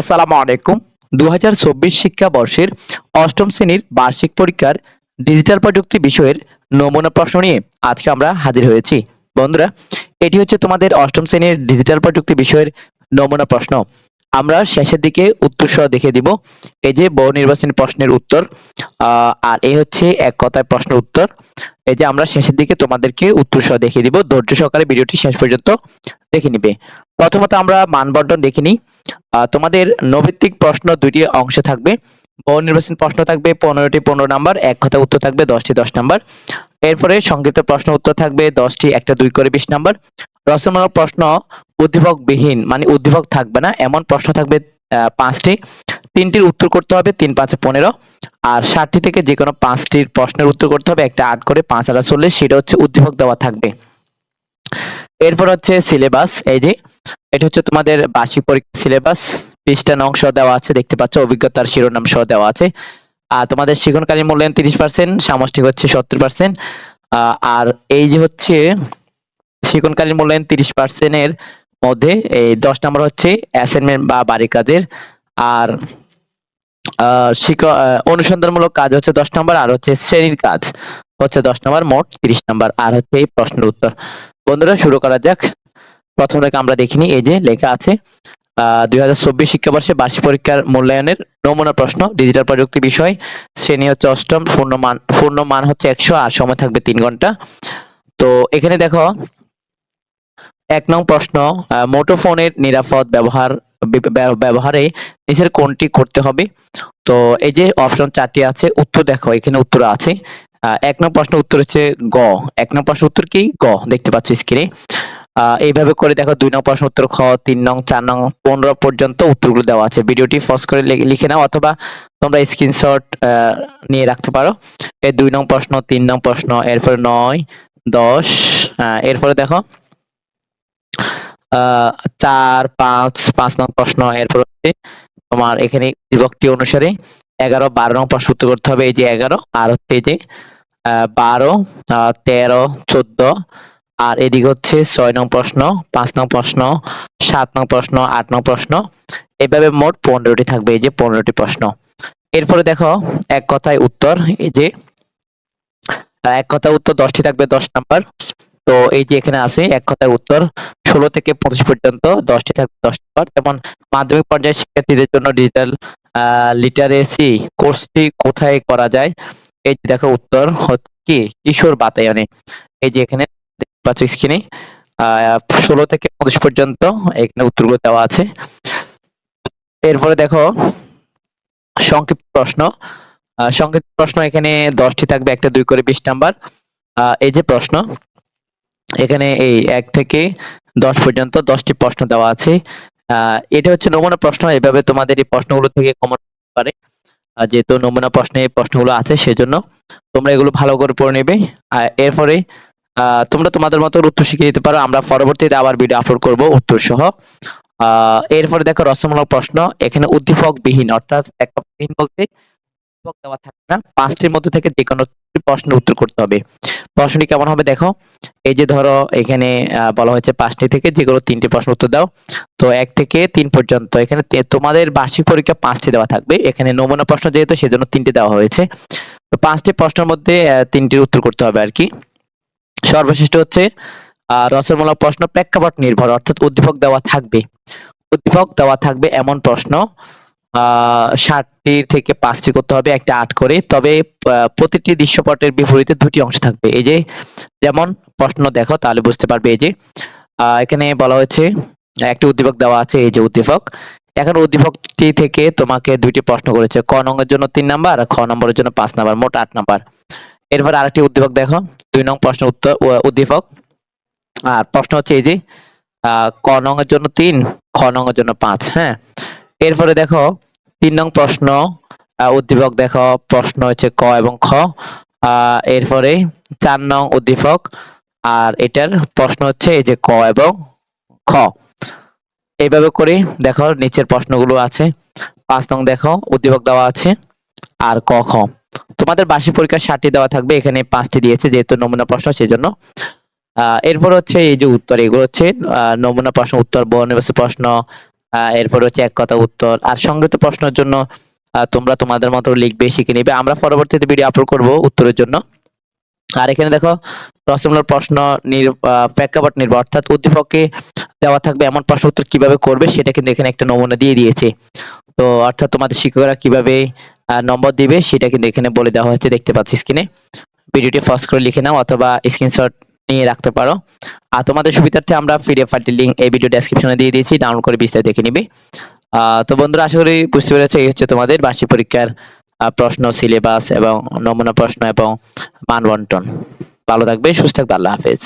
আসসালামু আলাইকুম। দুহাজার চব্বিশ শিক্ষাবর্ষের অষ্টম শ্রেণির বার্ষিক পরীক্ষার ডিজিটাল প্রযুক্তি বিষয়ের নমুনা প্রশ্ন নিয়ে আজকে আমরা হাজির হয়েছি। বন্ধুরা, এটি হচ্ছে তোমাদের অষ্টম শ্রেণির ডিজিটাল প্রযুক্তি বিষয়ের নমুনা প্রশ্ন। আমরা শেষের দিকে উত্তর সহ দেখে দিব। এই যে বহু নির্বাচনী প্রশ্নের উত্তর আর এই হচ্ছে এক কথায় প্রশ্ন উত্তর। এই যে আমরা শেষের দিকে তোমাদেরকে উত্তর সহ দেখিয়ে দিব। ধৈর্য সহকারে ভিডিওটি শেষ পর্যন্ত দেখে নিবে। প্রথমত আমরা মানবন্টন দেখে নিই। তোমাদের নৈভিত্তিক প্রশ্ন দুইটি অংশে থাকবে। বহু নির্বাচন প্রশ্ন থাকবে, পনেরোটি পনেরো নাম্বার, এক কথা উত্তর থাকবে, দশটি দশ নাম্বার। এরপরে সংক্ষিপ্ত প্রশ্ন উত্তর থাকবে, দশটি একটা দুই করে বিশ নাম্বার। রচনামূলক প্রশ্ন উদ্দীপক বিহীন মানে উদ্দীপক থাকবে না, এমন প্রশ্ন থাকবে পাঁচটি। তিনটির উত্তর করতে হবে, তিন পাঁচে পনেরো। আর ষাটটি থেকে যে কোনো পাঁচটির প্রশ্নের উত্তর করতে হবে, একটা আট করে পাঁচ হাজার চল্লিশ সেটা হচ্ছে উদ্দীপক দেওয়া থাকবে। এরপর হচ্ছে সিলেবাস, এই যে, এটা হচ্ছে তোমাদের বার্ষিক পরীক্ষা সিলেবাস। পৃষ্ঠা নং সহ দেওয়া আছে, দেখতে পাচ্ছ, অভিজ্ঞতার শিরোনাম সহ দেওয়া আছে। আর তোমাদের শিক্ষণকালীন মূল্যায়ন তিরিশ পার্সেন্ট, সামষ্টিক হচ্ছে সত্তর পার্সেন্ট। আর এই যে হচ্ছে, শিক্ষণকালীন মূল্যায়ন তিরিশ পার্সেন্টের মধ্যে, এই দশ নম্বর হচ্ছে অ্যাসাইনমেন্ট বা বাড়ি কাজের। আর অনুসন্ধানমূলক কাজ হচ্ছে দশ নম্বর, আর হচ্ছে শ্রেণির কাজ হচ্ছে দশ নম্বর, মোট তিরিশ নম্বর। আর হচ্ছে এই প্রশ্নের উত্তর। বন্ধুরা শুরু করা যাক। প্রথম আমরা দেখিনি এই যে লেখা আছে দুই হাজার চব্বিশ শিক্ষাবর্ষে বার্ষিক পরীক্ষার মূল্যায়নের নমুনা প্রশ্ন ডিজিটাল প্রযুক্তি বিষয় শ্রেণি হচ্ছে অষ্টম পূর্ণমান পূর্ণমান হচ্ছে একশো আর সময় থাকবে তিন ঘণ্টা। তো এখানে দেখো এক নং প্রশ্ন আহ, মুঠোফোনের নিরাপদ ব্যবহার ব্যব- ব্যব- ব্যবহারে নিচের কোনটি করতে হবে? তো এই যে অপশন চারটি আছে উত্তর দেখো এখানে উত্তর আছে। এক নং প্রশ্ন উত্তর হচ্ছে গ। এক নং প্রশ্ন উত্তর কি? গ। দেখতে পাচ্ছ স্ক্রিনে এইভাবে করে দেখো, দুই নং প্রশ্ন উত্তর, খ, তিন নং, চার নং, পনেরো পর্যন্ত উত্তরগুলো দেওয়া আছে। ভিডিওটি ফস করে লিখে নাও অথবা তোমরা স্ক্রিনশট নিয়ে রাখতে পারো। এই দুই নং প্রশ্ন, তিন নং প্রশ্ন, এরপরে নয়, দশ এরপরে দেখো চার, পাঁচ পাঁচ নং প্রশ্ন, এরপর হচ্ছে তোমার এখানে বিভক্তি অনুসারে এগারো, বারো নং প্রশ্ন করতে হবে, এই যে এগারো, আর হচ্ছে এই যে বারো তেরো, চোদ্দ, আর এদিকে হচ্ছে ছয় নং প্রশ্ন, পাঁচ নং প্রশ্ন, সাত নং প্রশ্ন, আট নং প্রশ্ন, এভাবে মোট পনেরোটি থাকবে, এই যে পনেরোটি প্রশ্ন। এরপরে দেখো, এক কথায় উত্তর, এই যে এক কথায় উত্তর দশটি থাকবে, দশ নাম্বার। তো এই যে এখানে আছে, এক কথায় উত্তর ষোলো থেকে পঁচিশ পর্যন্ত দশটি থাকবে, দশ নাম্বার। যেমন মাধ্যমিক পর্যায়ে শিক্ষার্থীদের জন্য ডিজিটাল লিটারেসি কোর্সটি কোথায় করা যায়? এই যে দেখো উত্তর কি? কিশোর বাতায়নে। এই যে এখানে পাচ্ছ স্ক্রিনে ষোলো থেকে পঁচিশ পর্যন্ত এখানে উত্তরগুলো দেওয়া আছে। এরপরে দেখো সংক্ষিপ্ত প্রশ্ন। সংক্ষিপ্ত প্রশ্ন এখানে দশটি থাকবে, একটা, দুই করে বিশ নাম্বার। এই যে প্রশ্ন। এখানে এই এক থেকে দশ পর্যন্ত দশটি প্রশ্ন দেওয়া আছে। এটা হচ্ছে নমুনা প্রশ্ন। এভাবে তোমাদের এই প্রশ্নগুলো থেকে কমন পারে। যেহেতু নমুনা প্রশ্নে এই প্রশ্নগুলো আছে, সেজন্য তোমরা এগুলো ভালো করে পড়ে নেবে। আর এরপরে তোমরা তোমাদের মতো উত্তর শিখে দিতে পারো। আমরা পরবর্তীতে আবার ভিডিও আপলোড করব উত্তর সহ এরপরে দেখো রসমূলক প্রশ্ন। এখানে উদ্দীপক বিহীন অর্থাৎ একটা বিহীন বলতে দেওয়া থাকবে না। পাঁচটির মধ্যে থেকে যে কোনো একটি প্রশ্নের উত্তর করতে হবে। প্রশ্নটি কেমন হবে দেখো? এই যে ধরো এখানে বলা হয়েছে পাঁচটি থেকে যেগুলো তিনটি প্রশ্ন উত্তর দাও। তো এক থেকে তিন পর্যন্ত এখানে তোমাদের বার্ষিক পরীক্ষা পাঁচটি দেওয়া থাকবে। এখানে নমুনা প্রশ্ন যেহেতু সেজন্য তিনটি দেওয়া হয়েছে। তো পাঁচটি প্রশ্নের মধ্যে তিনটির উত্তর করতে হবে আর কি। সর্বশেষ হচ্ছে রচনামূলক প্রশ্ন প্রেক্ষাপট নির্ভর, অর্থাৎ উদ্দীপক দেওয়া থাকবে। উদ্দীপক দেওয়া থাকবে এমন প্রশ্ন ষাটটি থেকে পাঁচটি করতে হবে, একটা আট করে। তবে প্রতিটি দৃশ্যপটের বিপরীতে দুটি অংশ থাকবে। এই যে, যেমন প্রশ্ন দেখো, তাহলে বুঝতে পারবে এই যে এখানে বলা হয়েছে, একটি উদ্দীপক দেওয়া আছে, এই যে উদ্দীপক। এখন উদ্দীপকটি থেকে তোমাকে দুইটি প্রশ্ন করেছে, ক নংয়ের জন্য তিন নাম্বার খ নম্বরের জন্য পাঁচ নাম্বার, মোট আট নাম্বার। এরপর আরেকটি উদ্দীপক দেখো, দুই নং প্রশ্ন উত্তর উদ্দীপক। আর প্রশ্ন হচ্ছে এই যে ক নংয়ের জন্য তিন, খ নংয়ের জন্য পাঁচ হ্যাঁ? এরপরে দেখো, তিন নং প্রশ্ন উদ্দীপক দেখো, প্রশ্ন হচ্ছে ক এবং খ। এরপরে চার নং উদ্দীপক, আর এটার প্রশ্ন হচ্ছে এই যে ক এবং খ। এইভাবে করে দেখো, নিচের প্রশ্নগুলো আছে। পাঁচ নং দেখো, উদ্দীপক দেওয়া আছে, আর ক, খ। তোমাদের বার্ষিক পরীক্ষা ষাটটি দেওয়া থাকবে, এখানে পাঁচটি দিয়েছে, যেহেতু নমুনা প্রশ্ন, সেজন্য। আহ, এরপর হচ্ছে এই যে উত্তর, এগুলো হচ্ছে নমুনা প্রশ্ন, উত্তর বহু প্রশ্ন এরপর হচ্ছে এক কথা উত্তর। আর সংগত প্রশ্নের জন্য তোমরা তোমাদের মতো লিখবে, শিখে নিবে। আমরা পরবর্তীতে ভিডিও আপলোড করব উত্তরের জন্য। আর এখানে দেখো রসমূলক প্রশ্ন প্রেক্ষাপট নির্ভর। অর্থাৎ উদ্দীপকে দেওয়া থাকবে এমন প্রশ্ন উত্তর কীভাবে করবে, সেটা কিন্তু এখানে একটা নমুনা দিয়ে দিয়েছে। তো অর্থাৎ তোমাদের শিক্ষকরা কীভাবে নম্বর দিবে, সেটা কিন্তু এখানে বলে দেওয়া হচ্ছে দেখতে পাচ্ছি স্ক্রিনে ভিডিওটি ফাস্ট করে লিখে নাও, অথবা স্ক্রিনশট নিয়ে রাখতে পারো। আর তোমাদের সুবিধার্থে আমরা পিডিএফ ফাইলটির লিঙ্ক এই ভিডিও ডেসক্রিপশনে দিয়ে দিয়েছি ডাউনলোড করে বিস্তারিত দেখে নিবি। তো বন্ধুরা, আশা করি বুঝতে পেরেছ, এই হচ্ছে তোমাদের বার্ষিক পরীক্ষার প্রশ্ন সিলেবাস এবং নমুনা প্রশ্ন এবং মান বন্টন। ভালো থাকবে, সুস্থ থাকবে, আল্লাহ হাফেজ।